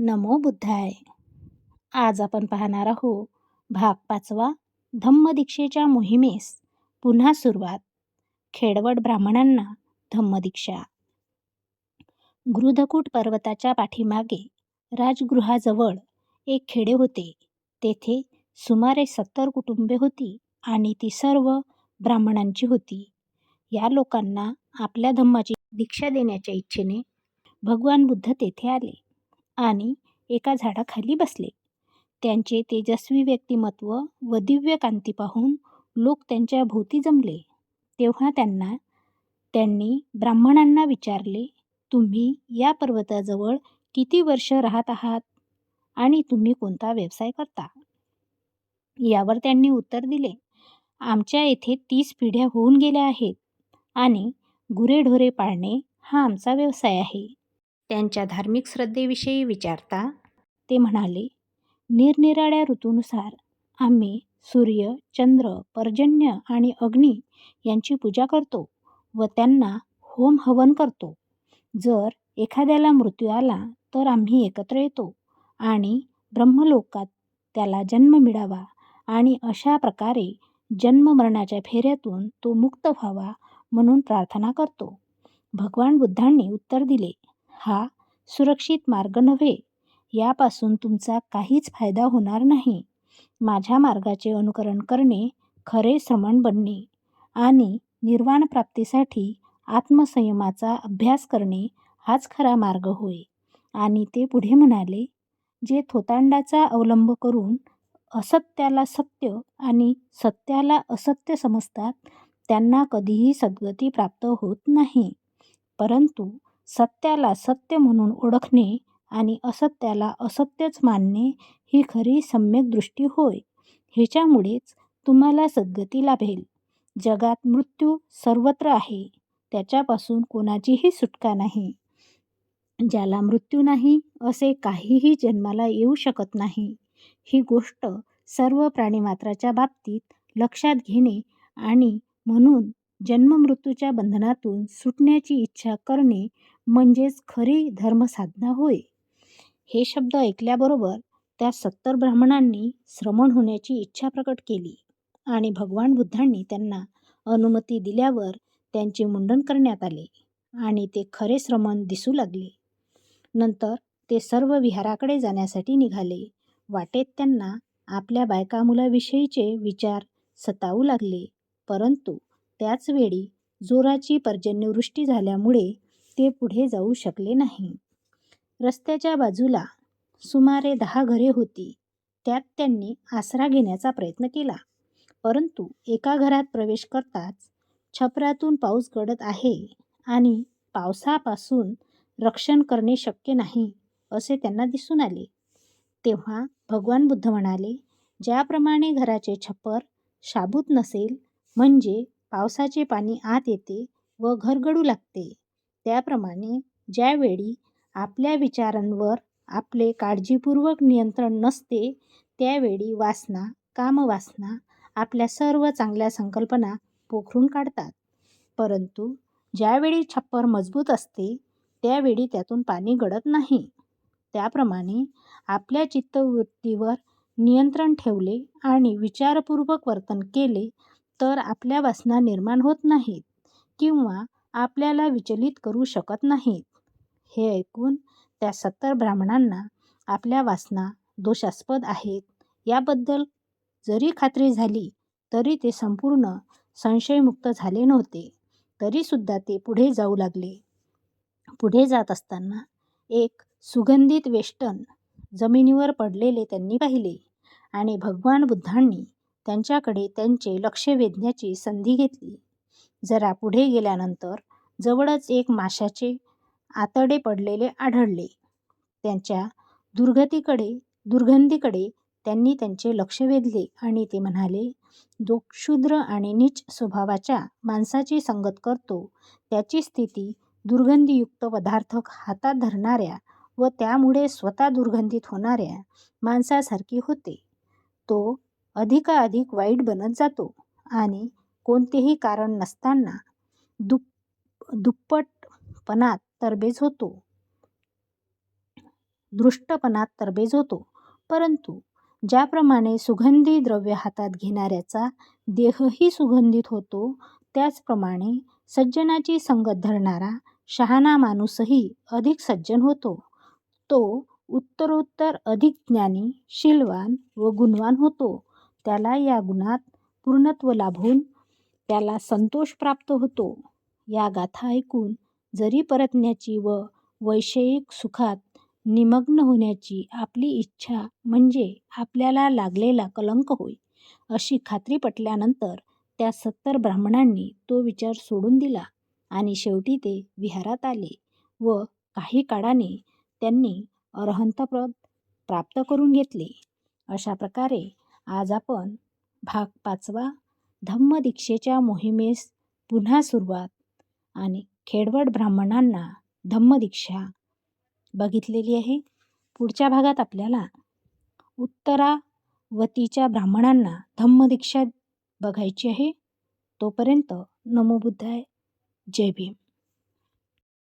नमो बुद्धाय. आज आपण पाहणार आहोत भाग पाचवा धम्मदीक्षेच्या मोहिमेस पुन्हा सुरुवात. खेडवड ब्राह्मणांना धम्मदीक्षा गृधकूट पर्वताच्या पाठीमागे राजगृहाजवळ एक खेडे होते. तेथे सुमारे सत्तर कुटुंबे होती आणि ती सर्व ब्राह्मणांची होती. या लोकांना आपल्या धम्माची दीक्षा देण्याच्या इच्छेने भगवान बुद्ध तेथे आले. आणि एका झाडाखाली बसले. त्यांचे तेजस्वी व्यक्तिमत्व व दिव्य कांती पाहून लोक त्यांच्या भोवती जमले. तेव्हा त्यांना त्यांनी ब्राह्मणांना विचारले तुम्ही या पर्वताजवळ किती वर्ष राहत आहात? आणि तुम्ही कोणता व्यवसाय करता? यावर त्यांनी उत्तर दिले आमच्या येथे तीस पिढ्या होऊन गेल्या आहेत आणि गुरेढोरे पाळणे हा आमचा व्यवसाय आहे. त्यांच्या धार्मिक श्रद्धेविषयी विचारता ते म्हणाले निरनिराळ्या ऋतूनुसार आम्ही सूर्य चंद्र पर्जन्य आणि अग्नी यांची पूजा करतो व त्यांना होम हवन करतो. जर एखाद्याला मृत्यू आला तर आम्ही एकत्र येतो आणि ब्रह्मलोकात त्याला जन्म मिळावा आणि अशा प्रकारे जन्म मरणाच्या फेऱ्यातून तो मुक्त व्हावा म्हणून प्रार्थना करतो. भगवान बुद्धांनी उत्तर दिले हा सुरक्षित मार्ग नव्हे. यापासून तुमचा काहीच फायदा होणार नाही. माझ्या मार्गाचे अनुकरण करणे खरे श्रमण बनणे आणि निर्वाण प्राप्तीसाठी आत्मसंयमाचा अभ्यास करणे हाच खरा मार्ग होय. आणि ते पुढे म्हणाले जे थोतांडाचा अवलंब करून असत्याला सत्य आणि सत्याला असत्य समजतात त्यांना कधीही सद्गती प्राप्त होत नाही. परंतु सत्याला सत्य म्हणून ओळखणे आणि असत्याला असत्यच मानणे ही खरी सम्यक दृष्टी होय. ह्याच्यामुळेच तुम्हाला सद्गती लाभेल. जगात मृत्यू सर्वत्र आहे. त्याच्यापासून कोणाचीही सुटका नाही. ज्याला मृत्यू नाही असे काहीही जन्माला येऊ शकत नाही. ही गोष्ट सर्व प्राणीमात्राच्या बाबतीत लक्षात घेणे आणि म्हणून जन्ममृत्यूच्या बंधनातून सुटण्याची इच्छा करणे म्हणजेच खरी धर्मसाधना होय. हे शब्द ऐकल्याबरोबर त्या सत्तर ब्राह्मणांनी श्रमण होण्याची इच्छा प्रकट केली आणि भगवान बुद्धांनी त्यांना अनुमती दिल्यावर त्यांचे मुंडन करण्यात आले आणि ते खरे श्रमण दिसू लागले. नंतर ते सर्व विहाराकडे जाण्यासाठी निघाले. वाटेत त्यांना आपल्या बायका मुलाविषयीचे विचार सतावू लागले. परंतु त्याचवेळी जोराची पर्जन्यवृष्टी झाल्यामुळे ते पुढे जाऊ शकले नाही. रस्त्याच्या बाजूला सुमारे दहा घरे होती. त्यात त्यांनी आसरा घेण्याचा प्रयत्न केला. परंतु एका घरात प्रवेश करताच छपरातून पाऊस गळत आहे आणि पावसापासून रक्षण करणे शक्य नाही असे त्यांना दिसून आले. तेव्हा भगवान बुद्ध म्हणाले ज्याप्रमाणे घराचे छप्पर शाबूत नसेल म्हणजे पावसाचे पाणी आत येते व घर गळू लागते. त्याप्रमाणे ज्यावेळी आपल्या विचारांवर आपले काळजीपूर्वक नियंत्रण नसते त्यावेळी वासना कामवासना आपल्या सर्व चांगल्या संकल्पना पोखरून काढतात. परंतु ज्यावेळी छप्पर मजबूत असते त्यावेळी त्यातून पाणी गळत नाही. त्याप्रमाणे आपल्या चित्तवृत्तीवर नियंत्रण ठेवले आणि विचारपूर्वक वर्तन केले तर आपल्या वासना निर्माण होत नाहीत किंवा आपल्याला विचलित करू शकत नाहीत. हे ऐकून त्या सत्तर ब्राह्मणांना आपल्या वासना दोषास्पद आहेत. याबद्दल जरी खात्री झाली तरी ते संपूर्ण संशयमुक्त झाले नव्हते. तरीसुद्धा ते पुढे जाऊ लागले. पुढे जात असताना एक सुगंधित वेष्टन जमिनीवर पडलेले त्यांनी पाहिले आणि भगवान बुद्धांनी त्यांच्याकडे त्यांचे लक्ष वेधण्याची संधी घेतली. जरा पुढे गेल्यानंतर जवळच एक माशाचे आतडे पडलेले आढळले. त्यांच्या दुर्गतीकडे दुर्गंधीकडे त्यांनी त्यांचे लक्ष वेधले आणि ते म्हणाले जो क्षुद्र आणि नीच स्वभावाच्या माणसाची संगत करतो त्याची स्थिती दुर्गंधीयुक्त पदार्थ हातात धरणाऱ्या व त्यामुळे स्वतः दुर्गंधित होणाऱ्या माणसासारखी होते. तो अधिकाधिक वाईट बनत जातो आणि कोणतेही कारण नसताना दुप दुप्पटपणात तरबेज होतो. दृष्टपणात तरबेज होतो. परंतु ज्याप्रमाणे सुगंधी द्रव्य हातात घेणाऱ्याचा देहही सुगंधित होतो त्याचप्रमाणे सज्जनाची संगत धरणारा शहाणा माणूसही अधिक सज्जन होतो. तो उत्तरोत्तर अधिक ज्ञानी शीलवान व गुणवान होतो. त्याला या गुणात पूर्णत्व लाभून त्याला संतोष प्राप्त होतो. या गाथा ऐकून जरी परतण्याची व वैषयिक सुखात निमग्न होण्याची आपली इच्छा म्हणजे आपल्याला लागलेला कलंक होय अशी खात्री पटल्यानंतर त्या सत्तर ब्राह्मणांनी तो विचार सोडून दिला आणि शेवटी ते विहारात आले व काही काळाने त्यांनी अरहंतपद प्राप्त करून घेतले. अशा प्रकारे आज आपण भाग पाचवा धम्मदीक्षेच्या मोहिमेस पुन्हा सुरुवात आणि खेडवड ब्राह्मणांना धम्मदीक्षा बघितलेली आहे. पुढच्या भागात आपल्याला उत्तरावतीच्या ब्राह्मणांना धम्मदीक्षा बघायची आहे. तोपर्यंत नमोबुद्धाय जय भीम.